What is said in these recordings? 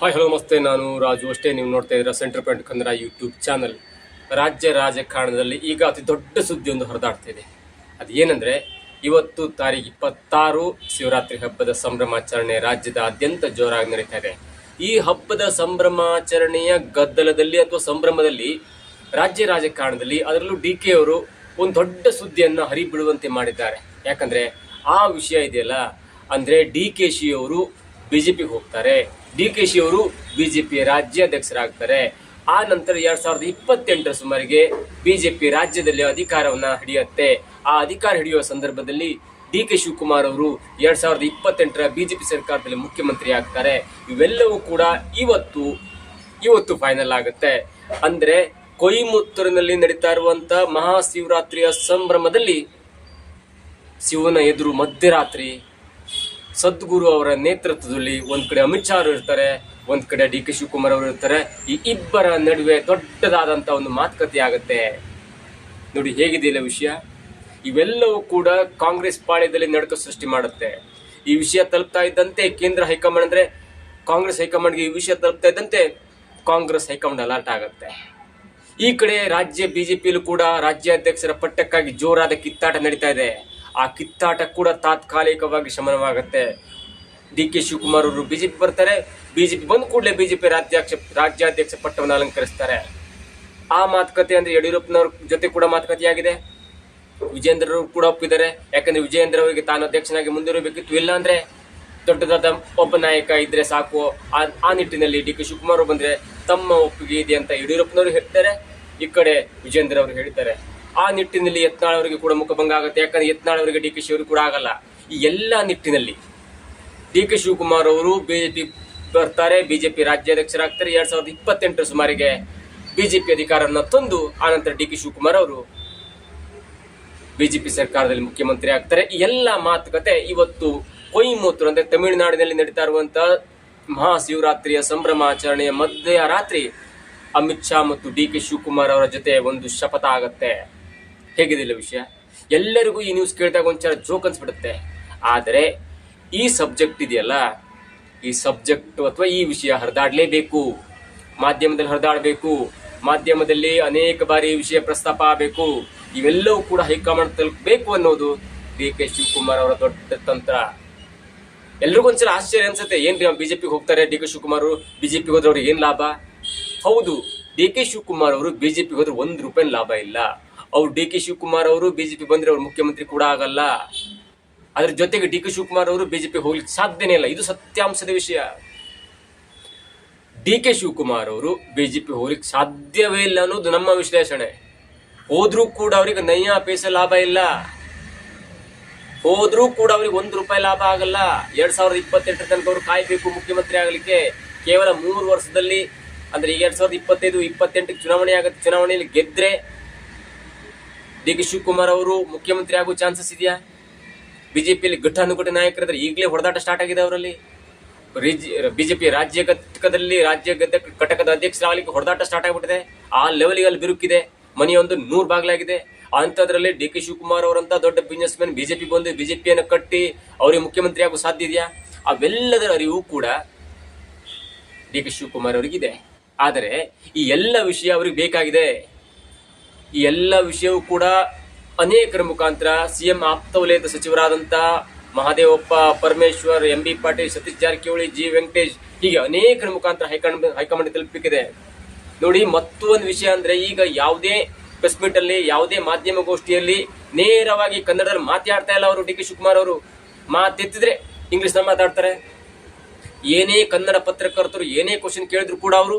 Hi hello ನಮಸ್ತೆ. ನಾನು ರಾಜು ಅಷ್ಟೇ. ನೀವು ನೋಡ್ತಾ ಇದ್ದೀರಾ centre point Kannada YouTube channel ರಾಜ್ಯ ರಾಜಕಾರಣದಲ್ಲಿ ಈಗ ಅತಿ ದೊಡ್ಡ ಸುದ್ದಿ ಒಂದು ಹರಿದಾಡ್ತಾ ಇದೆ. ಅದು ಏನಂದರೆ, ಇವತ್ತು ತಾರೀಕು ಇಪ್ಪತ್ತಾರು ಶಿವರಾತ್ರಿ ಹಬ್ಬದ ಸಂಭ್ರಮಾಚರಣೆ ರಾಜ್ಯದಾದ್ಯಂತ ಜೋರಾಗಿ ನಡೀತಾ ಇದೆ. ಈ ಹಬ್ಬದ ಸಂಭ್ರಮಾಚರಣೆಯ ಗದ್ದಲದಲ್ಲಿ ಅಥವಾ ಸಂಭ್ರಮದಲ್ಲಿ ರಾಜ್ಯ ರಾಜಕಾರಣದಲ್ಲಿ ಅದರಲ್ಲೂ ಡಿ ಕೆ ಅವರು ಒಂದು ದೊಡ್ಡ ಸುದ್ದಿಯನ್ನು ಹರಿಬಿಡುವಂತೆ ಮಾಡಿದ್ದಾರೆ. ಯಾಕಂದ್ರೆ, ಆ ವಿಷಯ ಇದೆಯಲ್ಲ? ಅಂದ್ರೆ ಡಿ ಕೆ ಶಿ ಅವರು ಬಿಜೆಪಿಗೆ ಹೋಗ್ತಾರೆ. ಡಿ ಕೆ ಶಿ ಅವರು ಬಿಜೆಪಿ ರಾಜ್ಯಾಧ್ಯಕ್ಷರಾಗ್ತಾರೆ. ಆ ನಂತರ ಎರಡ್ ಸಾವಿರದ ಇಪ್ಪತ್ತೆಂಟರ ಸುಮಾರಿಗೆ ಬಿಜೆಪಿ ರಾಜ್ಯದಲ್ಲಿ ಅಧಿಕಾರವನ್ನ ಹಿಡಿಯುತ್ತೆ. ಆ ಅಧಿಕಾರ ಹಿಡಿಯುವ ಸಂದರ್ಭದಲ್ಲಿ ಡಿ ಕೆ ಶಿವಕುಮಾರ್ ಅವರು ಎರಡ್ ಸಾವಿರದ ಇಪ್ಪತ್ತೆಂಟರ ಬಿಜೆಪಿ ಸರ್ಕಾರದಲ್ಲಿ ಮುಖ್ಯಮಂತ್ರಿ ಆಗ್ತಾರೆ. ಇವೆಲ್ಲವೂ ಕೂಡ ಇವತ್ತು ಇವತ್ತು ಫೈನಲ್ ಆಗುತ್ತೆ. ಅಂದ್ರೆ ಕೊಯಿಮುತ್ತೂರಿನಲ್ಲಿ ನಡೀತಾ ಇರುವಂತ ಮಹಾಶಿವರಾತ್ರಿಯ ಸಂಭ್ರಮದಲ್ಲಿ ಶಿವನ ಎದುರು ಮಧ್ಯರಾತ್ರಿ ಸದ್ಗುರು ಅವರ ನೇತೃತ್ವದಲ್ಲಿ ಒಂದು ಕಡೆ ಅಮಿತ್ ಶಾ ಅವರು ಇರ್ತಾರೆ, ಒಂದು ಕಡೆ ಡಿ ಕೆ ಶಿವಕುಮಾರ್ ಅವರು ಇರ್ತಾರೆ. ಈ ಇಬ್ಬರ ನಡುವೆ ದೊಡ್ಡದಾದಂತ ಒಂದು ಮಾತುಕತೆ ಆಗುತ್ತೆ. ನೋಡಿ ಹೇಗಿದೆಯಲ್ಲ ವಿಷಯ? ಇವೆಲ್ಲವೂ ಕೂಡ ಕಾಂಗ್ರೆಸ್ ಪಾಳ್ಯದಲ್ಲಿ ನಡಕ ಸೃಷ್ಟಿ ಮಾಡುತ್ತೆ. ಈ ವಿಷಯ ತಲುಪ್ತಾ ಇದ್ದಂತೆ ಕೇಂದ್ರ ಹೈಕಮಾಂಡ್ ಅಂದ್ರೆ ಕಾಂಗ್ರೆಸ್ ಹೈಕಮಾಂಡ್ಗೆ ಈ ವಿಷಯ ತಲುಪ್ತಾ ಇದ್ದಂತೆ ಕಾಂಗ್ರೆಸ್ ಹೈಕಮಾಂಡ್ ಅಲರ್ಟ್ ಆಗುತ್ತೆ. ಈ ಕಡೆ ರಾಜ್ಯ ಬಿಜೆಪಿಯಲ್ಲೂ ಕೂಡ ರಾಜ್ಯಾಧ್ಯಕ್ಷರ ಪಟ್ಟಕ್ಕಾಗಿ ಜೋರಾದ ಕಿತ್ತಾಟ ನಡೀತಾ ಇದೆ. ಆ ಕಿತ್ತಾಟ ಕೂಡ ತಾತ್ಕಾಲಿಕವಾಗಿ ಶಮನವಾಗುತ್ತೆ. ಡಿ ಕೆ ಶಿವಕುಮಾರ್ ಅವರು ಬಿಜೆಪಿ ಬರ್ತಾರೆ. ಬಿಜೆಪಿ ಬಂದ ಕೂಡಲೇ ಬಿಜೆಪಿ ರಾಜ್ಯಾಧ್ಯಕ್ಷ ರಾಜ್ಯಾಧ್ಯಕ್ಷ ಪಟ್ಟವನ್ನು ಅಲಂಕರಿಸ್ತಾರೆ. ಆ ಮಾತುಕತೆ ಅಂದ್ರೆ ಯಡಿಯೂರಪ್ಪನವ್ರ ಜೊತೆ ಕೂಡ ಮಾತುಕತೆಯಾಗಿದೆ. ವಿಜೇಂದ್ರರು ಕೂಡ ಒಪ್ಪಿದ್ದಾರೆ. ಯಾಕಂದ್ರೆ ವಿಜೇಂದ್ರ ಅವರಿಗೆ ತಾನು ಅಧ್ಯಕ್ಷನಾಗಿ ಮುಂದಿರಬೇಕಿತ್ತು. ಇಲ್ಲ ಅಂದ್ರೆ ದೊಡ್ಡದಾದ ಒಬ್ಬ ನಾಯಕ ಇದ್ರೆ ಸಾಕು. ಆ ನಿಟ್ಟಿನಲ್ಲಿ ಡಿ ಕೆ ಶಿವಕುಮಾರ್ ಬಂದ್ರೆ ತಮ್ಮ ಒಪ್ಪಿಗೆ ಇದೆ ಅಂತ ಯಡಿಯೂರಪ್ಪನವರು ಹೇಳ್ತಾರೆ. ಈ ಕಡೆ ವಿಜೇಂದ್ರ ಅವರು ಹೇಳ್ತಾರೆ ಆ ನಿಟ್ಟಿನಲ್ಲಿ ಯತ್ನಾಳ್ ಅವರಿಗೆ ಕೂಡ ಮುಖಭಂಗ ಆಗುತ್ತೆ. ಯಾಕಂದ್ರೆ ಯತ್ನಾಳ್ ಅವರಿಗೆ ಡಿ ಕೆ ಶಿವರು ಕೂಡ ಆಗಲ್ಲ. ಈ ಎಲ್ಲ ನಿಟ್ಟಿನಲ್ಲಿ ಡಿ ಕೆ ಶಿವಕುಮಾರ್ ಅವರು ಬಿಜೆಪಿ ಬರ್ತಾರೆ, ಬಿಜೆಪಿ ರಾಜ್ಯಾಧ್ಯಕ್ಷರಾಗ್ತಾರೆ. ಎರಡ್ ಸಾವಿರದ ಇಪ್ಪತ್ತೆಂಟರ ಸುಮಾರಿಗೆ ಬಿಜೆಪಿ ಅಧಿಕಾರವನ್ನು ತಂದು ಆನಂತರ ಡಿ ಕೆ ಶಿವಕುಮಾರ್ ಅವರು ಬಿಜೆಪಿ ಸರ್ಕಾರದಲ್ಲಿ ಮುಖ್ಯಮಂತ್ರಿ ಆಗ್ತಾರೆ. ಈ ಎಲ್ಲ ಮಾತುಕತೆ ಇವತ್ತು ಕೊಯಿಮೂತ್ರ ಅಂದ್ರೆ ತಮಿಳುನಾಡಿನಲ್ಲಿ ನಡೀತಾ ಇರುವಂತಹ ಮಹಾಶಿವರಾತ್ರಿಯ ಸಂಭ್ರಮಾಚರಣೆಯ ಮಧ್ಯರಾತ್ರಿ ಅಮಿತ್ ಶಾ ಮತ್ತು ಡಿ ಕೆ ಶಿವಕುಮಾರ್ ಅವರ ಜೊತೆ ಒಂದು ಶಪಥ ಆಗತ್ತೆ. ಹೇಗಿದಿಲ್ಲ ವಿಷಯ? ಎಲ್ಲರಿಗೂ ಈ ನ್ಯೂಸ್ ಕೇಳಿದಾಗ ಒಂಚೂರು ಜೋಕ್ ಅನ್ಸ್ಬಿಡುತ್ತೆ. ಆದರೆ ಈ ಸಬ್ಜೆಕ್ಟ್ ಇದೆಯಲ್ಲ, ಈ ಸಬ್ಜೆಕ್ಟ್ ಅಥವಾ ಈ ವಿಷಯ ಹರಿದಾಡಲೇಬೇಕು. ಮಾಧ್ಯಮದಲ್ಲಿ ಹರಿದಾಡಬೇಕು. ಮಾಧ್ಯಮದಲ್ಲಿ ಅನೇಕ ಬಾರಿ ಈ ವಿಷಯ ಪ್ರಸ್ತಾಪ ಆಗಬೇಕು. ಇವೆಲ್ಲವೂ ಕೂಡ ಹೈಕಮಾಂಡ್ ತಲುಪಬೇಕು ಅನ್ನೋದು ಡಿ ಕೆ ಶಿವಕುಮಾರ್ ಅವರ ದೊಡ್ಡ ತಂತ್ರ. ಎಲ್ರಿಗೂ ಒಂದ್ಸಲ ಆಶ್ಚರ್ಯ ಅನ್ಸುತ್ತೆ, ಏನ್ರಿ ಬಿಜೆಪಿಗೆ ಹೋಗ್ತಾರೆ? ಡಿ ಕೆ ಶಿವಕುಮಾರ್ ಬಿಜೆಪಿಗೆ ಹೋದ್ರೆ ಅವ್ರಿಗೆ ಏನು ಲಾಭ? ಹೌದು ಡಿ ಕೆ ಶಿವಕುಮಾರ್ ಅವರು ಬಿಜೆಪಿ ಹೋದ್ರೆ ಒಂದ್ ರೂಪಾಯಿ ಲಾಭ ಇಲ್ಲ. ಅವ್ರು ಡಿ ಕೆ ಶಿವಕುಮಾರ್ ಅವರು ಬಿಜೆಪಿ ಬಂದ್ರೆ ಅವ್ರು ಮುಖ್ಯಮಂತ್ರಿ ಕೂಡ ಆಗಲ್ಲ. ಅದ್ರ ಜೊತೆಗೆ ಡಿ ಕೆ ಶಿವಕುಮಾರ್ ಅವರು ಬಿಜೆಪಿ ಹೋಗ್ಲಿಕ್ಕೆ ಸಾಧ್ಯನೇ ಇಲ್ಲ. ಇದು ಸತ್ಯಾಂಶದ ವಿಷಯ. ಡಿ ಕೆ ಶಿವಕುಮಾರ್ ಅವರು ಬಿಜೆಪಿ ಹೋಗ್ಲಿಕ್ಕೆ ಸಾಧ್ಯವೇ ಇಲ್ಲ ಅನ್ನೋದು ನಮ್ಮ ವಿಶ್ಲೇಷಣೆ. ಹೋದ್ರೂ ಕೂಡ ಅವರಿಗೆ ನಯ್ಯ ಪೈಸೆ ಲಾಭ ಇಲ್ಲ. ಹೋದ್ರೂ ಕೂಡ ಅವ್ರಿಗೆ ಒಂದು ರೂಪಾಯಿ ಲಾಭ ಆಗಲ್ಲ. ಎರಡ್ ಸಾವಿರದ ಇಪ್ಪತ್ತೆಂಟರ ತನಕ ಅವರು ಕಾಯ್ಬೇಕು ಮುಖ್ಯಮಂತ್ರಿ ಆಗಲಿಕ್ಕೆ. ಕೇವಲ ಮೂರು ವರ್ಷದಲ್ಲಿ ಅಂದ್ರೆ ಈಗ ಎರಡ್ ಸಾವಿರದ ಇಪ್ಪತ್ತೈದು ಇಪ್ಪತ್ತೆಂಟು ಚುನಾವಣೆ ಆಗುತ್ತೆ ಚುನಾವಣೆಯಲ್ಲಿ ಗೆದ್ರೆ ಡಿ ಕೆ ಶಿವಕುಮಾರ್ ಅವರು ಮುಖ್ಯಮಂತ್ರಿ ಆಗೋ ಚಾನ್ಸಸ್ ಇದೆಯಾ? ಬಿಜೆಪಿಯಲ್ಲಿ ಘಟಾನುಘಟಿ ನಾಯಕರಿದ್ರೆ ಈಗಲೇ ಹೊಡೆದಾಟ ಸ್ಟಾರ್ಟ್ ಆಗಿದೆ ಅವರಲ್ಲಿ. ಬಿಜೆಪಿ ರಾಜ್ಯ ಘಟಕದಲ್ಲಿ, ರಾಜ್ಯ ಘಟಕ, ಘಟಕದ ಅಧ್ಯಕ್ಷರಾಗಲಿಕ್ಕೆ ಹೊಡೆದಾಟ ಸ್ಟಾರ್ಟ್ ಆಗಿಬಿಟ್ಟಿದೆ. ಆ ಲೆವೆಲ್ಗೆ ಅಲ್ಲಿ ಬಿರುಕಿದೆ. ಮನೆಯೊಂದು ನೂರು ಬಾಗ್ಲಾಗಿದೆ. ಅಂಥದ್ರಲ್ಲಿ ಡಿ ಕೆ ಶಿವಕುಮಾರ್ ಅವರಂತ ದೊಡ್ಡ ಬಿಸ್ನೆಸ್ ಮ್ಯಾನ್ ಬಿಜೆಪಿ ಬಂದು ಬಿಜೆಪಿಯನ್ನು ಕಟ್ಟಿ ಅವರಿಗೆ ಮುಖ್ಯಮಂತ್ರಿ ಆಗೋ ಸಾಧ್ಯ ಇದೆಯಾ? ಅವೆಲ್ಲದರ ಅರಿವು ಕೂಡ ಡಿ ಕೆ ಶಿವಕುಮಾರ್ ಅವರಿಗಿದೆ. ಆದರೆ ಈ ಎಲ್ಲ ವಿಷಯ ಅವ್ರಿಗೆ ಬೇಕಾಗಿದೆ. ಈ ಎಲ್ಲ ವಿಷಯವೂ ಕೂಡ ಅನೇಕರ ಮುಖಾಂತರ ಸಿಎಂ ಆಪ್ತ ವಲಯದ ಸಚಿವರಾದಂಥ Mahadevappa, Parameshwar M B Patil, Satish Jarkiholi, G Venkatesh ಹೀಗೆ ಅನೇಕರ ಮುಖಾಂತರ ಹೈಕಮಾಂಡ್ ಹೈಕಮಾಂಡ್ ತಲುಪಿದೆ ನೋಡಿ, ಮತ್ತೊಂದು ವಿಷಯ ಅಂದರೆ ಈಗ ಯಾವುದೇ ಪ್ರೆಸ್ ಮೀಟ್ ಅಲ್ಲಿ, ಯಾವುದೇ ಮಾಧ್ಯಮ ಗೋಷ್ಠಿಯಲ್ಲಿ ನೇರವಾಗಿ ಕನ್ನಡದಲ್ಲಿ ಮಾತಾಡ್ತಾ ಇಲ್ಲ ಅವರು ಡಿ ಕೆ ಶಿವಕುಮಾರ್ ಅವರು. ಮಾತೆತ್ತಿದ್ರೆ ಇಂಗ್ಲಿಷ್ನಲ್ಲಿ ಮಾತಾಡ್ತಾರೆ. ಏನೇ ಕನ್ನಡ ಪತ್ರಕರ್ತರು, ಏನೇ ಕ್ವಶನ್ ಕೇಳಿದ್ರು ಕೂಡ ಅವರು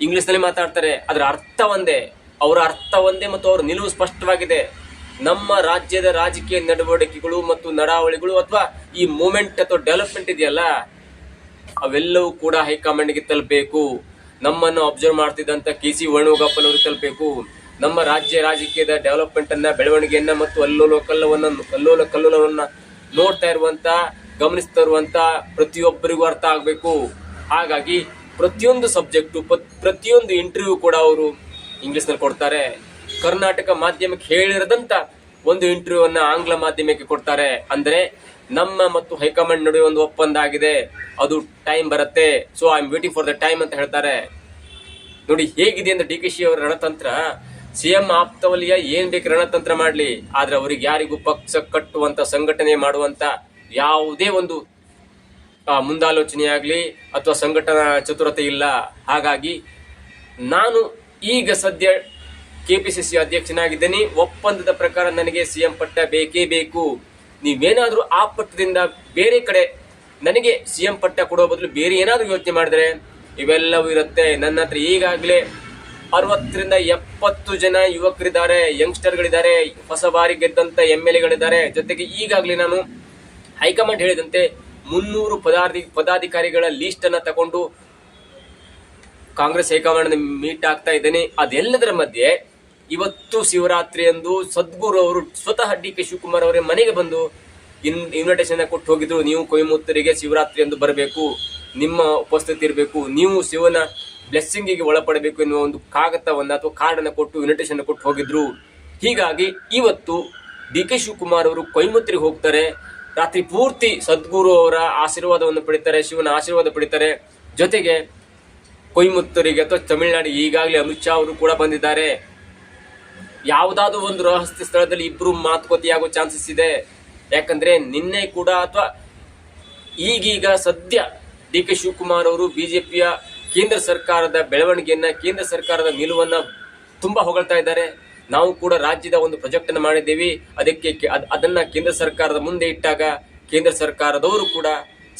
ಇಂಗ್ಲಿಷ್ನಲ್ಲಿ ಮಾತಾಡ್ತಾರೆ, ಅದರ ಅರ್ಥ ಒಂದೇ, ಅವರ ಅರ್ಥ ಒಂದೇ ಮತ್ತು ಅವರ ನಿಲುವು ಸ್ಪಷ್ಟವಾಗಿದೆ. ನಮ್ಮ ರಾಜ್ಯದ ರಾಜಕೀಯ ನಡವಳಿಕೆಗಳು ಮತ್ತು ನಡಾವಳಿಗಳು ಅಥವಾ ಈ ಮೂಮೆಂಟ್ ಅಥವಾ ಡೆವಲಪ್ಮೆಂಟ್ ಇದೆಯಲ್ಲ, ಅವೆಲ್ಲವೂ ಕೂಡ ಹೈಕಮಾಂಡ್ಗೆ ತಲುಪಬೇಕು. ನಮ್ಮನ್ನು ಅಬ್ಸರ್ವ್ ಮಾಡ್ತಿದ್ದಂಥ ಕೆ ಸಿ ವೇಣುಗೋಪಾಲ್ ತಲುಪಬೇಕು. ನಮ್ಮ ರಾಜ್ಯ ರಾಜಕೀಯದ ಡೆವಲಪ್ಮೆಂಟ್ ಅನ್ನ ಬೆಳವಣಿಗೆಯನ್ನ ಮತ್ತು ಅಲ್ಲೋಲ ಕಲ್ಲವನ್ನ ಕಲ್ಲೋಲ ಕಲ್ಲೋಲವನ್ನ ನೋಡ್ತಾ ಇರುವಂತ ಗಮನಿಸ್ತಾ ಇರುವಂತ ಪ್ರತಿಯೊಬ್ಬರಿಗೂ ಅರ್ಥ ಆಗಬೇಕು. ಹಾಗಾಗಿ ಪ್ರತಿಯೊಂದು ಸಬ್ಜೆಕ್ಟು ಪ್ರತಿಯೊಂದು ಇಂಟರ್ವ್ಯೂ ಕೂಡ ಅವರು ಇಂಗ್ಲಿಷ್ನಲ್ಲಿ ಕೊಡ್ತಾರೆ. ಕರ್ನಾಟಕ ಮಾಧ್ಯಮಕ್ಕೆ ಹೇಳಿರದಂತ ಒಂದು ಇಂಟರ್ವ್ಯೂವನ್ನ ಆಂಗ್ಲ ಮಾಧ್ಯಮಕ್ಕೆ ಕೊಡ್ತಾರೆ. ಅಂದ್ರೆ ನಮ್ಮ ಮತ್ತು ಹೈಕಮಾಂಡ್ ನಡುವೆ ಒಂದು ಒಪ್ಪಂದ ಆಗಿದೆ ಅದು ಟೈಮ್ ಬರುತ್ತೆ. So I am waiting for the time ಅಂತ ಹೇಳ್ತಾರೆ. ನೋಡಿ, ಹೇಗಿದೆ ಅಂದ್ರೆ ಡಿ ಕೆ ಶಿ ಅವರ ರಣತಂತ್ರ? ಸಿಎಂ ಆಪ್ತವಲಿಯ ಏನ್ ಬೇಕು ರಣತಂತ್ರ ಮಾಡ್ಲಿ. ಆದ್ರೆ ಅವರಿಗೆ ಯಾರಿಗೂ ಪಕ್ಷ ಕಟ್ಟುವಂತ, ಸಂಘಟನೆ ಮಾಡುವಂತ ಯಾವುದೇ ಒಂದು ಆ, ಮುಂದಾಲೋಚನೆ ಆಗ್ಲಿ ಅಥವಾ ಸಂಘಟನಾ ಚತುರತೆ ಇಲ್ಲ. ಹಾಗಾಗಿ ನಾನು ಈಗ ಸದ್ಯ ಕೆ ಪಿ ಸಿ ಸಿ ಅಧ್ಯಕ್ಷನಾಗಿದ್ದೇನೆ. ಒಪ್ಪಂದದ ಪ್ರಕಾರ ನನಗೆ ಸಿಎಂ ಪಟ್ಟ ಬೇಕೇ ಬೇಕು. ನೀವೇನಾದರೂ ಆ ಪಟ್ಟದಿಂದ ಬೇರೆ ಕಡೆ ನನಗೆ ಸಿಎಂ ಪಟ್ಟ ಕೊಡೋ ಬದಲು ಬೇರೆ ಏನಾದರೂ ಯೋಚನೆ ಮಾಡಿದ್ರೆ ಇವೆಲ್ಲವೂ ಇರುತ್ತೆ. ನನ್ನ ಹತ್ರ ಈಗಾಗಲೇ ಅರವತ್ತರಿಂದ ಎಪ್ಪತ್ತು ಜನ ಯುವಕರಿದ್ದಾರೆ ಯಂಗ್ಸ್ಟರ್ಗಳಿದ್ದಾರೆ ಹೊಸ ಬಾರಿ ಗೆದ್ದಂತ ಎಂ ಎಲ್ ಎಗಳಿದ್ದಾರೆ. ಜೊತೆಗೆ ಈಗಾಗಲೇ ನಾನು ಹೈಕಮಾಂಡ್ ಹೇಳಿದಂತೆ ಮುನ್ನೂರು ಪದಾಧಿ ಪದಾಧಿಕಾರಿಗಳ ಲೀಸ್ಟ್ ಅನ್ನ ತಗೊಂಡು ಕಾಂಗ್ರೆಸ್ ಹೈಕಮಾಂಡ್ ಮೀಟ್ ಆಗ್ತಾ ಇದ್ದೇನೆ. ಅದೆಲ್ಲದರ ಮಧ್ಯೆ ಇವತ್ತು ಶಿವರಾತ್ರಿ ಎಂದು ಸದ್ಗುರು ಅವರು ಸ್ವತಃ ಡಿ ಕೆ ಶಿವಕುಮಾರ್ ಅವರೇ ಮನೆಗೆ ಬಂದು ಇನ್ ಇನ್ವಿಟೇಷನ್ ಕೊಟ್ಟು ಹೋಗಿದ್ರು. ನೀವು ಕೊಯಮತ್ತೂರಿಗೆ ಶಿವರಾತ್ರಿ ಎಂದು ಬರಬೇಕು. ನಿಮ್ಮ ಉಪಸ್ಥಿತಿ ಇರಬೇಕು. ನೀವು ಶಿವನ ಬ್ಲೆಸ್ಸಿಂಗಿಗೆ ಒಳಪಡಬೇಕು ಎನ್ನುವ ಒಂದು ಕಾಗತವನ್ನು ಅಥವಾ ಕಾರ್ಡ್ ಅನ್ನ ಕೊಟ್ಟು ಇನ್ವಿಟೇಷನ್ ಕೊಟ್ಟು ಹೋಗಿದ್ರು. ಹೀಗಾಗಿ ಇವತ್ತು ಡಿ ಕೆ ಶಿವಕುಮಾರ್ ಅವರು ಕೊಯಮತ್ತೂರಿಗೆ ಹೋಗ್ತಾರೆ. ರಾತ್ರಿ ಪೂರ್ತಿ ಸದ್ಗುರು ಅವರ ಆಶೀರ್ವಾದವನ್ನು ಪಡಿತಾರೆ, ಶಿವನ ಆಶೀರ್ವಾದ ಪಡಿತಾರೆ. ಜೊತೆಗೆ ಕೊಯಮತ್ತೂರಿಗೆ ಅಥವಾ ತಮಿಳುನಾಡಿಗೆ ಈಗಾಗಲೇ ಅಮಿತ್ ಶಾ ಅವರು ಕೂಡ ಬಂದಿದ್ದಾರೆ. ಯಾವುದಾದ್ರೂ ಒಂದು ರಹಸ್ಯ ಸ್ಥಳದಲ್ಲಿ ಇಬ್ರು ಮಾತುಕತೆಯಾಗೋ ಚಾನ್ಸಸ್ ಇದೆ. ಯಾಕಂದ್ರೆ ನಿನ್ನೆ ಕೂಡ ಅಥವಾ ಈಗೀಗ ಸದ್ಯ ಡಿ ಕೆ ಶಿವಕುಮಾರ್ ಅವರು ಬಿಜೆಪಿಯ ಕೇಂದ್ರ ಸರ್ಕಾರದ ಬೆಳವಣಿಗೆಯನ್ನ, ಕೇಂದ್ರ ಸರ್ಕಾರದ ನಿಲುವನ್ನ ತುಂಬಾ ಹೊಗಳ್ತಾ ಇದ್ದಾರೆ. ನಾವು ಕೂಡ ರಾಜ್ಯದ ಒಂದು ಪ್ರಾಜೆಕ್ಟ್ ಅನ್ನು ಮಾಡಿದ್ದೀವಿ. ಅದಕ್ಕೆ ಅದನ್ನ ಕೇಂದ್ರ ಸರ್ಕಾರದ ಮುಂದೆ ಇಟ್ಟಾಗ ಕೇಂದ್ರ ಸರ್ಕಾರದವರು ಕೂಡ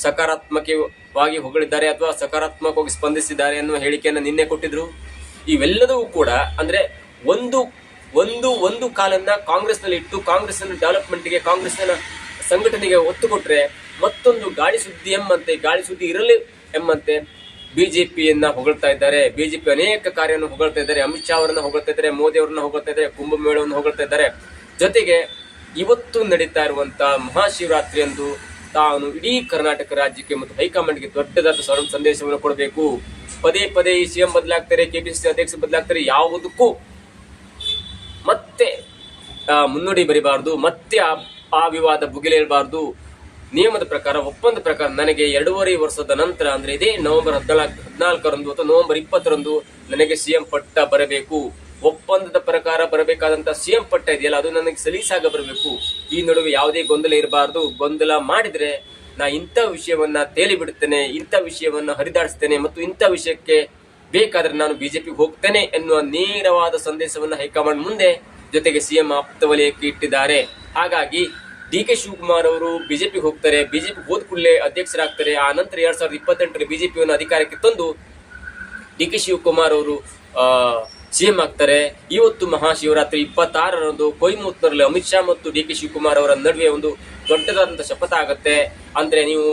ಸಕಾರಾತ್ಮಕವಾಗಿ ಹೊಗಳಿದ್ದಾರೆ ಅಥವಾ ಸಕಾರಾತ್ಮಕವಾಗಿ ಸ್ಪಂದಿಸಿದ್ದಾರೆ ಅನ್ನುವ ಹೇಳಿಕೆಯನ್ನು ನಿನ್ನೆ ಕೊಟ್ಟಿದ್ರು. ಇವೆಲ್ಲದವೂ ಕೂಡ ಅಂದ್ರೆ ಒಂದು ಒಂದು ಒಂದು ಕಾಲನ್ನ ಕಾಂಗ್ರೆಸ್ನಲ್ಲಿ ಇಟ್ಟು ಕಾಂಗ್ರೆಸ್ ಡೆವಲಪ್ಮೆಂಟ್ಗೆ ಕಾಂಗ್ರೆಸ್ನ ಸಂಘಟನೆಗೆ ಒತ್ತು ಕೊಟ್ರೆ ಮತ್ತೊಂದು ಗಾಳಿ ಸುದ್ದಿ ಎಂಬಂತೆ, ಗಾಳಿ ಸುದ್ದಿ ಇರಲಿ ಎಂಬಂತೆ ಬಿಜೆಪಿಯನ್ನ ಹೊಗಳ್ತಾ ಇದ್ದಾರೆ. ಬಿಜೆಪಿ ಅನೇಕ ಕಾರ್ಯವನ್ನು ಹೊಗಳ್ತಾ ಇದ್ದಾರೆ. ಅಮಿತ್ ಶಾ ಅವರನ್ನ ಹೊಗಳ್ತಾ ಇದ್ದಾರೆ. ಮೋದಿ ಅವರನ್ನ ಹೊಗಳ್ತಾ ಇದ್ದಾರೆ. ಕುಂಭಮೇಳವನ್ನು ಹೊಗಳ್ತಾ ಇದ್ದಾರೆ. ಜೊತೆಗೆ ಇವತ್ತು ನಡೀತಾ ಇರುವಂತ ಮಹಾಶಿವರಾತ್ರಿಯಂದು ತಾನು ಇಡೀ ಕರ್ನಾಟಕ ರಾಜ್ಯಕ್ಕೆ ಮತ್ತು ಹೈಕಮಾಂಡ್ಗೆ ದೊಡ್ಡದಾದ ಸಂದೇಶವನ್ನು ಕೊಡಬೇಕು. ಪದೇ ಪದೇ ಈ ಸಿಎಂ ಬದಲಾಗ್ತಾರೆ, ಕೆಪಿಸಿಸಿ ಅಧ್ಯಕ್ಷ ಬದಲಾಗ್ತಾರೆ, ಯಾವುದಕ್ಕೂ ಮತ್ತೆ ಮುನ್ನುಡಿ ಬರಿಬಾರ್ದು. ಮತ್ತೆ ಆ ವಿವಾದ ಭುಗಿಲೇಳಬಾರದು. ನಿಯಮದ ಪ್ರಕಾರ, ಒಪ್ಪಂದ ಪ್ರಕಾರ ನನಗೆ ಎರಡೂವರೆ ವರ್ಷದ ನಂತರ ಅಂದ್ರೆ ಇದೇ ನವೆಂಬರ್ ಹದಿನಾಲ್ಕು ಹದಿನಾಲ್ಕರಂದು ಅಥವಾ ನವೆಂಬರ್ ಇಪ್ಪತ್ತರಂದು ನನಗೆ ಸಿಎಂ ಪಟ್ಟ ಬರಬೇಕು. ಒಪ್ಪಂದದ ಪ್ರಕಾರ ಬರಬೇಕಾದಂತಹ ಸಿಎಂ ಪಟ್ಟ ಇದೆಯಲ್ಲ, ಅದು ನನಗೆ ಸಲೀಸಾಗ ಬರಬೇಕು. ಈ ನಡುವೆ ಯಾವುದೇ ಗೊಂದಲ ಇರಬಾರದು. ಗೊಂದಲ ಮಾಡಿದ್ರೆ ನಾ ಇಂಥ ವಿಷಯವನ್ನ ತೇಲಿ ಬಿಡುತ್ತೇನೆ ಇಂಥ ವಿಷಯವನ್ನ ಹರಿದಾಡಿಸ್ತೇನೆ ಮತ್ತು ಇಂಥ ವಿಷಯಕ್ಕೆ ಬೇಕಾದ್ರೆ ನಾನು ಬಿಜೆಪಿಗೆ ಹೋಗ್ತೇನೆ ಎನ್ನುವ ನೇರವಾದ ಸಂದೇಶವನ್ನು ಹೈಕಮಾಂಡ್ ಮುಂದೆ ಜೊತೆಗೆ ಸಿಎಂ ಆಪ್ತ ವಲಯಕ್ಕೆ ಇಟ್ಟಿದ್ದಾರೆ. ಹಾಗಾಗಿ ಡಿ ಕೆ ಶಿವಕುಮಾರ್ ಅವರು ಬಿಜೆಪಿಗೆ ಹೋಗ್ತಾರೆ, ಬಿಜೆಪಿ ಹೋದ ಕೂಡಲೇ ಅಧ್ಯಕ್ಷರಾಗ್ತಾರೆ. ಆ ನಂತರ ಎರಡ್ ಸಾವಿರದ ಇಪ್ಪತ್ತೆಂಟರ ಬಿಜೆಪಿಯನ್ನು ಅಧಿಕಾರಕ್ಕೆ ತಂದು ಡಿ ಕೆ ಶಿವಕುಮಾರ್ ಅವರು ಸಿಎಂ ಆಗ್ತಾರೆ. ಇವತ್ತು ಮಹಾಶಿವರಾತ್ರಿ ಇಪ್ಪತ್ತಾರರಂದು ಕೊಯಮತ್ತೂರಲ್ಲಿ ಅಮಿತ್ ಶಾ ಮತ್ತು ಡಿ ಕೆ ಶಿವಕುಮಾರ್ ಅವರ ನಡುವೆ ಒಂದು ದೊಡ್ಡದಾದಂಥ ಶಪಥ ಆಗುತ್ತೆ. ಅಂದ್ರೆ ನೀವು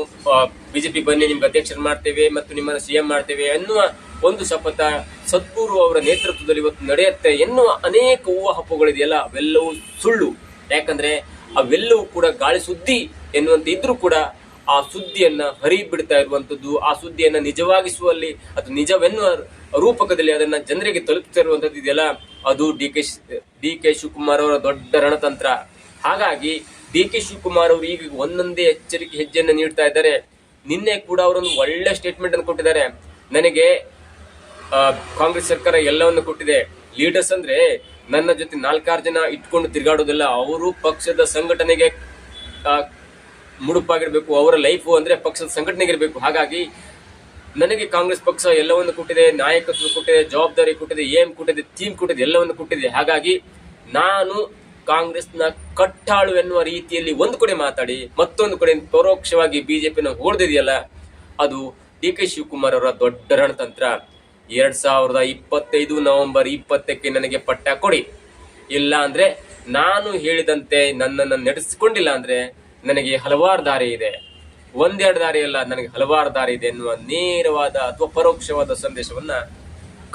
ಬಿಜೆಪಿ ಬನ್ನಿ, ನಿಮ್ಗೆ ಅಧ್ಯಕ್ಷರು ಮಾಡ್ತೇವೆ ಮತ್ತು ನಿಮ್ಮನ್ನ ಸಿಎಂ ಮಾಡ್ತೇವೆ ಎನ್ನುವ ಒಂದು ಶಪಥ ಸದ್ಗುರು ಅವರ ನೇತೃತ್ವದಲ್ಲಿ ಇವತ್ತು ನಡೆಯುತ್ತೆ ಎನ್ನುವ ಅನೇಕ ಊಹಾಪಗಳಿದೆಯಲ್ಲ ಅವೆಲ್ಲವೂ ಸುಳ್ಳು. ಯಾಕಂದ್ರೆ ಅವೆಲ್ಲವೂ ಕೂಡ ಗಾಳಿ ಸುದ್ದಿ ಎನ್ನುವಂತೆ ಇದ್ರೂ ಕೂಡ ಆ ಸುದ್ದಿಯನ್ನ ಹರಿಬಿಡ್ತಾ ಇರುವಂತದ್ದು ಆ ಸುದ್ದಿಯನ್ನ ನಿಜವಾಗಿಸುವಲ್ಲಿ ಅದು ನಿಜವೆನ್ನುವ ರೂಪಕದಲ್ಲಿ ಅದನ್ನ ಜನರಿಗೆ ತಲುಪ್ತಾ ಇರುವಂತದ್ದು ಇದೆಯಲ್ಲ? ಅದು D K D K Shivakumar ಅವರ ದೊಡ್ಡ ರಣತಂತ್ರ. ಹಾಗಾಗಿ ಡಿ ಕೆ ಶಿವಕುಮಾರ್ ಅವರು ಈಗ ಒಂದೊಂದೇ ಎಚ್ಚರಿಕೆ ಹೆಜ್ಜೆಯನ್ನು ನೀಡ್ತಾ ಇದ್ದಾರೆ. ನಿನ್ನೆ ಕೂಡ ಅವರೊಂದು ಒಳ್ಳೆ ಸ್ಟೇಟ್ಮೆಂಟ್ ಅನ್ನು ಕೊಟ್ಟಿದ್ದಾರೆ. ನನಗೆ ಕಾಂಗ್ರೆಸ್ ಸರ್ಕಾರ ಎಲ್ಲವನ್ನು ಕೊಟ್ಟಿದೆ. ಲೀಡರ್ಸ್ ಅಂದ್ರೆ ನನ್ನ ಜೊತೆ ನಾಲ್ಕಾರು ಜನ ಇಟ್ಕೊಂಡು ತಿರುಗಾಡೋದಿಲ್ಲ ಅವರು ಪಕ್ಷದ ಸಂಘಟನೆಗೆ ಮುಡುಪಾಗಿರಬೇಕು, ಅವರ ಲೈಫು ಅಂದ್ರೆ ಪಕ್ಷದ ಸಂಘಟನೆಗೆ ಇರಬೇಕು. ಹಾಗಾಗಿ ನನಗೆ ಕಾಂಗ್ರೆಸ್ ಪಕ್ಷ ಎಲ್ಲವನ್ನು ಕೊಟ್ಟಿದೆ, ನಾಯಕತ್ವ ಕೊಟ್ಟಿದೆ, ಜವಾಬ್ದಾರಿ ಕೊಟ್ಟಿದೆ, ಏಮ್ ಕೊಟ್ಟಿದೆ ಥೀಮ್ ಕೊಟ್ಟಿದೆ, ಎಲ್ಲವನ್ನು ಕೊಟ್ಟಿದೆ. ಹಾಗಾಗಿ ನಾನು ಕಾಂಗ್ರೆಸ್ನ ಕಟ್ಟಾಳು ಎನ್ನುವ ರೀತಿಯಲ್ಲಿ ಒಂದು ಕಡೆ ಮಾತಾಡಿ, ಮತ್ತೊಂದು ಕಡೆ ಪರೋಕ್ಷವಾಗಿ ಬಿಜೆಪಿನ ಹೊಡೆದಿದೆಯಲ್ಲ, ಅದು ಡಿ ಕೆ ಶಿವಕುಮಾರ್ ಅವರ ದೊಡ್ಡ ರಣತಂತ್ರ. ಎರಡ್ ಸಾವಿರದ ಇಪ್ಪತ್ತೈದು ನವೆಂಬರ್ ಇಪ್ಪತ್ತಕ್ಕೆ ನನಗೆ ಪಟ್ಟ ಕೊಡಿ. ಇಲ್ಲ ಅಂದ್ರೆ ನಾನು ಹೇಳಿದಂತೆ ನನ್ನನ್ನು ನಡೆಸಿಕೊಂಡಿಲ್ಲ ಅಂದ್ರೆ ನನಗೆ ಹಲವಾರು ದಾರಿ ಇದೆ. ಒಂದೆರಡು ದಾರಿ ಅಲ್ಲ, ನನಗೆ ಹಲವಾರು ದಾರಿ ಇದೆ ಎನ್ನುವ ನೇರವಾದ ಅಥವಾ ಪರೋಕ್ಷವಾದ ಸಂದೇಶವನ್ನ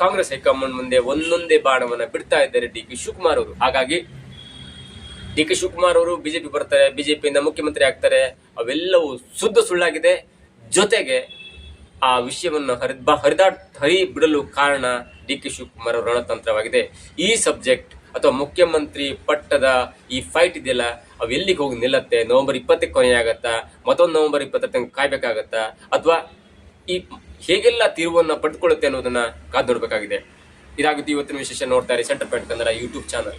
ಕಾಂಗ್ರೆಸ್ ಹೈಕಮಾಂಡ್ ಮುಂದೆ ಒಂದೊಂದೇ ಬಾಣವನ್ನ ಬಿಡ್ತಾ ಇದ್ದಾರೆ ಡಿ ಕೆ ಶಿವಕುಮಾರ್ ಅವರು. ಹಾಗಾಗಿ ಡಿ ಕೆ ಶಿವಕುಮಾರ್ ಅವರು ಬಿಜೆಪಿ ಬರ್ತಾರೆ, ಬಿಜೆಪಿಯಿಂದ ಮುಖ್ಯಮಂತ್ರಿ ಆಗ್ತಾರೆ, ಅವೆಲ್ಲವೂ ಸುದ್ದ ಸುಳ್ಳಾಗಿದೆ. ಜೊತೆಗೆ ಆ ವಿಷಯವನ್ನು ಹರಿದ ಹರಿದಾ ಹರಿ ಬಿಡಲು ಕಾರಣ ಡಿ ಕೆ ಶಿವಕುಮಾರ್ ರಣತಂತ್ರವಾಗಿದೆ. ಈ ಸಬ್ಜೆಕ್ಟ್ ಅಥವಾ ಮುಖ್ಯಮಂತ್ರಿ ಪಟ್ಟದ ಈ ಫೈಟ್ ಇದೆಯಲ್ಲ, ಅವು ಎಲ್ಲಿಗೆ ಹೋಗಿ ನಿಲ್ಲತ್ತೆ? ನವೆಂಬರ್ ಇಪ್ಪತ್ತಕ್ಕೆ ಕೊನೆ ಆಗತ್ತಾ ಮತ್ತೊಂದು ನವೆಂಬರ್ ಇಪ್ಪತ್ತರ ತನಕ ಕಾಯ್ಬೇಕಾಗತ್ತಾ? ಅಥವಾ ಈ ಹೇಗೆಲ್ಲ ತಿರುವನ್ನು ಪಡೆದುಕೊಳ್ಳುತ್ತೆ ಅನ್ನೋದನ್ನ ಕಾದು ನೋಡಬೇಕಾಗಿದೆ. ಇದಾಗುತ್ತೆ ಇವತ್ತಿನ ವಿಶೇಷ ನೋಡ್ತಾರೆ centre point Kannada YouTube channel.